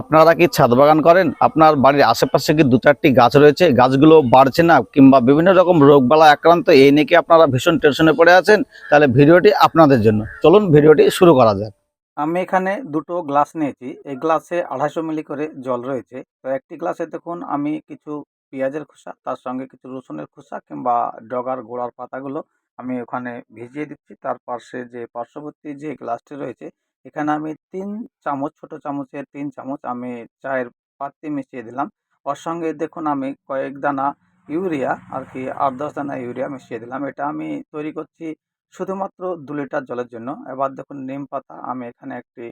আপনারা কি ছাদ বাগান করেন? আপনার বাড়ির আশেপাশে কি দু চারটি গাছ রয়েছে? গাছগুলো বাড়ছে না কিংবা বিভিন্ন রকম রোগবালা আক্রান্ত, এই নিয়ে কি আপনারা ভীষণ টেনশনে পড়ে আছেন? তাহলে ভিডিওটি আপনাদের জন্য। চলুন ভিডিওটি শুরু করা যাক। আমি এখানে দুটো গ্লাস নিয়েছি। এই গ্লাসে আড়াইশো মিলি করে জল রয়েছে। তো একটি গ্লাসে দেখুন, আমি কিছু পেঁয়াজের খোসা, তার সঙ্গে কিছু রসুনের খোসা কিংবা ডগার গোড়ার পাতাগুলো আমি ওখানে ভিজিয়ে দিচ্ছি। তার পাশে যে পার্শ্ববর্তী যে গ্লাসটি রয়েছে এখানে আমি তিন চামচ, ছোট চামচের তিন চামচ আমি চায়ের পাত্তি মিশিয়ে দিলাম। ওর সঙ্গে দেখুন আমি কয়েক দানা ইউরিয়া, আর কি আট, দশ দানা ইউরিয়া মিশিয়ে দিলাম। এটা আমি তৈরি করছি শুধুমাত্র দু লিটার জলের জন্য। এবার দেখুন নিম পাতা আমি এখানে একটি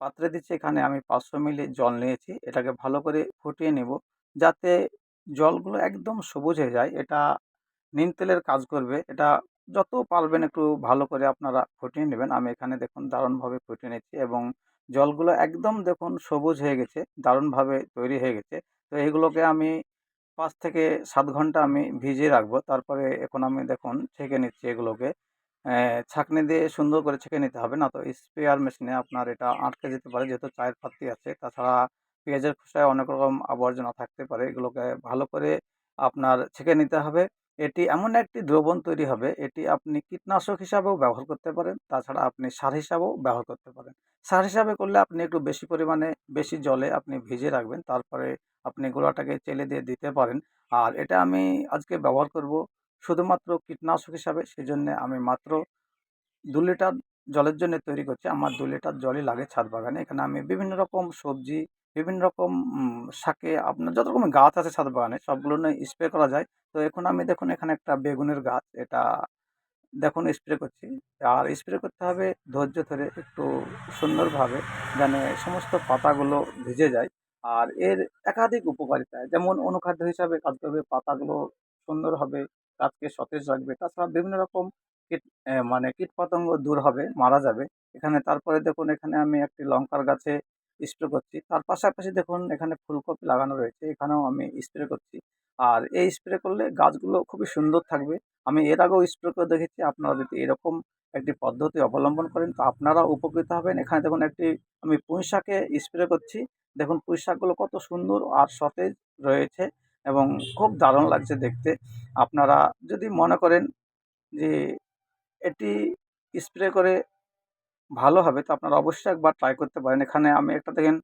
পাত্রে দিচ্ছি। এখানে আমি পাঁচশো মিলি জল নিয়েছি। এটাকে ভালো করে ফুটিয়ে নেব যাতে জলগুলো একদম সবুজ হয়ে যায়। এটা নিম তেলের কাজ করবে। এটা যত পারবেন একটু ভালো করে আপনারা ফুটিয়ে নেবেন। আমি এখানে দেখুন দারুণভাবে ফুটিয়ে নিচ্ছি এবং জলগুলো একদম দেখুন সবুজ হয়ে গেছে, দারুণভাবে তৈরি হয়ে গেছে। তো এইগুলোকে আমি পাঁচ থেকে সাত ঘণ্টা আমি ভিজিয়ে রাখব। তারপরে এখন আমি দেখুন ছেঁকে নিচ্ছি এগুলোকে। ছাঁকনি দিয়ে সুন্দর করে ছেঁকে নিতে হবে না তো স্প্রেয়ার মেশিনে আপনার এটা আটকে যেতে পারে, যেহেতু চায়ের পাত্তি আছে। তাছাড়া পেঁয়াজের খোসায় অনেক রকম আবর্জনা থাকতে পারে। এগুলোকে ভালো করে আপনার ছেঁকে নিতে হবে। এটি এমন একটি দ্রবণ তৈরি হবে, এটি আপনি কীটনাশক হিসাবেও ব্যবহার করতে পারেন, তাছাড়া আপনি সার হিসাবেও ব্যবহার করতে পারেন। সার হিসাবে করলে আপনি একটু বেশি পরিমাণে বেশি জলে আপনি ভিজে রাখবেন, তারপরে আপনি গোলাটাকে চেলে দিয়ে দিতে পারেন। আর এটা আমি আজকে ব্যবহার করব শুধুমাত্র কীটনাশক হিসাবে সেই সেজন্য আমি মাত্র দু লিটার জলের জন্য তৈরি করছি। আমার দু লিটার জলই লাগে ছাদ বাগানে। এখানে আমি বিভিন্ন রকম সবজি বিভিন্ন রকম শাকে আপনার যত রকমের গাছ আছে ছাদ বাগানে, সবগুলো নিয়ে স্প্রে করা যায়। তো এখন আমি দেখুন এখানে একটা বেগুনের গাছ, এটা দেখুন স্প্রে করছি। আর স্প্রে করতে হবে ধৈর্য ধরে একটু সুন্দরভাবে যেন সমস্ত পাতাগুলো ভিজে যায়। আর এর একাধিক উপকারিতা, যেমন অনুখাদ্য হিসাবে কাজ করবে, পাতাগুলো সুন্দর হবে, গাছকে সতেজ রাখবে। তাছাড়া বিভিন্ন রকম কীট মানে কীটপতঙ্গ দূর হবে, মারা যাবে। এখানে তারপরে দেখুন এখানে আমি একটি লঙ্কার গাছে স্প্রে করছি। তার পাশাপাশি দেখুন, এখানে ফুলকপি লাগানো রয়েছে, এখানেও আমি স্প্রে করছি। আর এই স্প্রে করলে গাছগুলো খুবই সুন্দর থাকবে। আমি এর আগেও স্প্রে করে দেখেছি, আপনারা যদি এরকম একটি পদ্ধতি অবলম্বন করেন, তো আপনারা উপকৃত হবেন। এখানে দেখুন, একটি আমি পুঁই শাকে স্প্রে করছি। দেখুন, পুঁই শাকগুলো কত সুন্দর আর সতেজ রয়েছে এবং খুব দারুণ লাগছে দেখতে। আপনারা যদি মনে করেন যে এটি স্প্রে করে ভালো হবে। তো আপনারা অবশ্যই একবার ট্রাই করতে পারেন। এখানে আমি একটা দেখেন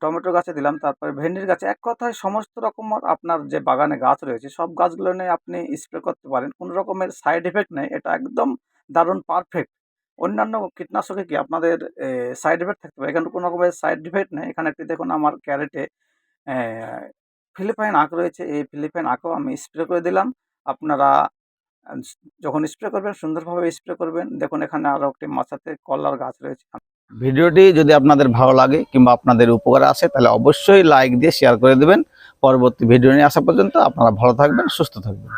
টমেটো গাছে দিলাম, তারপরে ভেন্ডির গাছে এক কথায় সমস্ত রকমের আপনার যে বাগানে গাছ রয়েছে, সব গাছগুলো নিয়ে আপনি স্প্রে করতে পারেন। কোনো রকমের সাইড এফেক্ট নেই। এটা একদম দারুণ পারফেক্ট অন্যান্য কীটনাশকে কি আপনাদের সাইড এফেক্ট থাকতে পারে? এখানে কোনো রকমের সাইড এফেক্ট নেই। এখানে একটি দেখুন, আমার ক্যারেটে ফিলিপাইন আঁক রয়েছে। এই ফিলিপাইন আঁকও আমি স্প্রে করে দিলাম। আপনারা যখন স্প্রে করবেন, সুন্দরভাবে স্প্রে করবেন। দেখুন, এখানে আরও একটি মাছাতে কলার গাছ রয়েছে। ভিডিওটি যদি আপনাদের ভালো লাগে কিংবা আপনাদের উপকার আসে, তাহলে অবশ্যই লাইক দিয়ে শেয়ার করে দেবেন। পরবর্তী ভিডিও নিয়ে আসা পর্যন্ত আপনারা ভালো থাকবেন, সুস্থ থাকবেন।